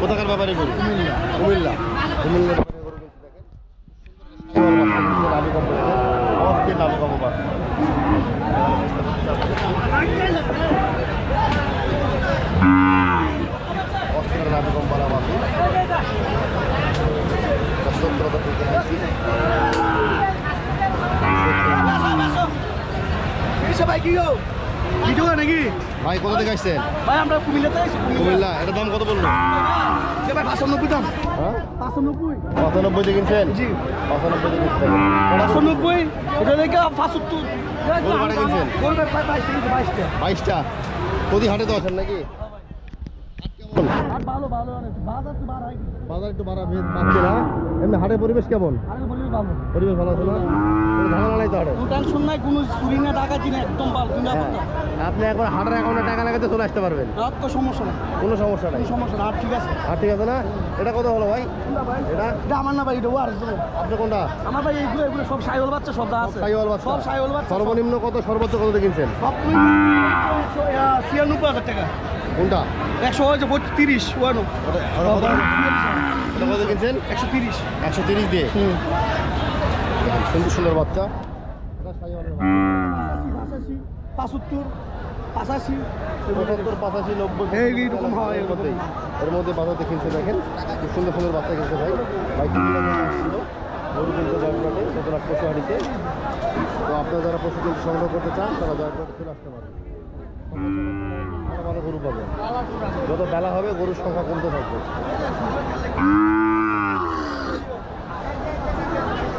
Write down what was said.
কোথাকার ব্যাপারে গরু? কুমিল্লা। কুমিল্লা। লাভি ভাই কি গো? ভিডিও নাকি? ভাই কোথা থেকে আসছেন? ভাই আমরা কুমিল্লাতে কুমিল্লা। এটা দাম কত বলল যে ভাই পাঁচানব্বই দাম। হ্যাঁ? দিয়ে কিনছেন? জি। দিয়ে কিনছেন। ওটা বাইশটা? প্রতি হাটে তো আছেন নাকি? কেমন আর ভালো ভালো অনেক। বাজার তো বাড়াই। বাজার একটু বাড়া পাচ্ছে না। এমনি হাটের পরিবেশ কেমন? আরে পরিবেশ ভালো আছে না? ঝামেলা নাই তো হাটে? টেনশন নাই কোনো চুরি না ডাকাতি না একদম ভালো তুমি হ্যাঁ। আপনি একবার হাটের অ্যাকাউন্টে টাকা লাগাতে চলে আসতে পারবেন। রাত তো সমস্যা নাই। কোনো সমস্যা নাই। সমস্যা ঠিক আছে। আর ঠিক আছে না? এটা কত হলো ভাই? এটা? এটা আমার না ভাই এটা আর কোনটা? আমার ভাই এইগুলো এগুলো সব সাইওয়াল বাচ্চা সব আছে। সাইওয়াল বাচ্চা। সব সাইওয়াল বাচ্চা সর্বনিম্ন কত সর্বোচ্চ কত কিনছেন? ছিয়ানব্বই হাজার টাকা। কোনটা? একশো হয়েছে তিরিশ ওয়ানো ওটা ওটা কত কিনছেন? একশো তিরিশ। একশো তিরিশ দিয়ে? হুম। সুন্দর সুন্দর বাচ্চা। নব্বই হয়, এর মধ্যে বাজাতে কিনছে দেখেন। খুব সুন্দর সুন্দর বাচ্চা কিনছে ভাই। ভাই গরু তো আপনারা যারা পশু সংগ্রহ করতে চান তারা চলে আসতে পারেন। ভালো গরু পাবেন। যত বেলা হবে গরুর সংখ্যা কমতে থাকবে।